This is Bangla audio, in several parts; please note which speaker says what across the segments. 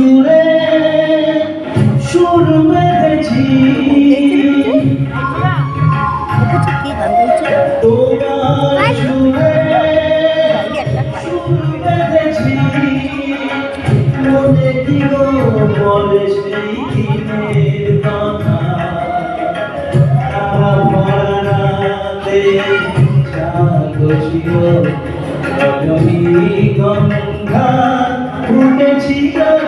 Speaker 1: সুরে, সুর বেঁধেছি মনে দিল বলে সেই দিনের কথা। তারা ভরা রাতে জাগো ছিল রজনী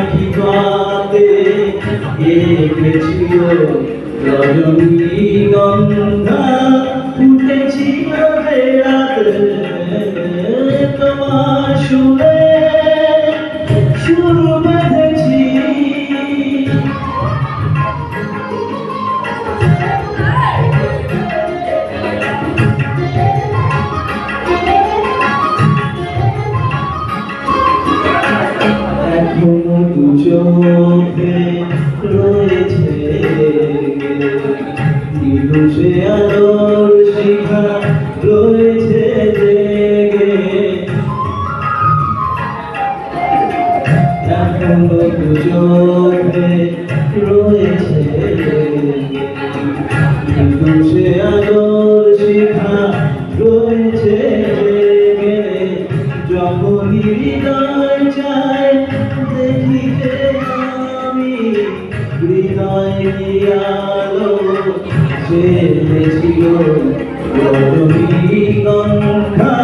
Speaker 1: পাতে এঁকেছিল রজনী গন্ধা ফুটেছিল রাতে তোমার সুরে। সুর এখনও দু চোখে রয়েছে নিভুষে আলোর শিখা রয়েছে যখনই হৃদয় চায় দেখিতে আমি হৃদয় আলো চেয়েছিল রজনী গন্ধা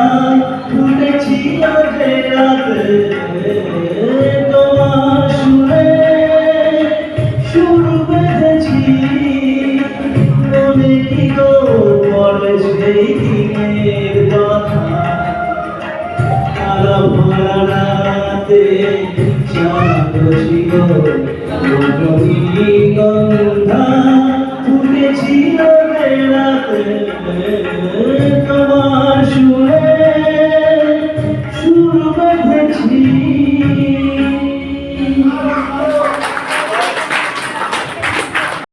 Speaker 1: ফুটেছিল যে রাতে রাতে চাঁদ ছিল রজনীগন্ধা ফুটেছিল বেলাতে তোমার সুরে সুর বেঁধেছিল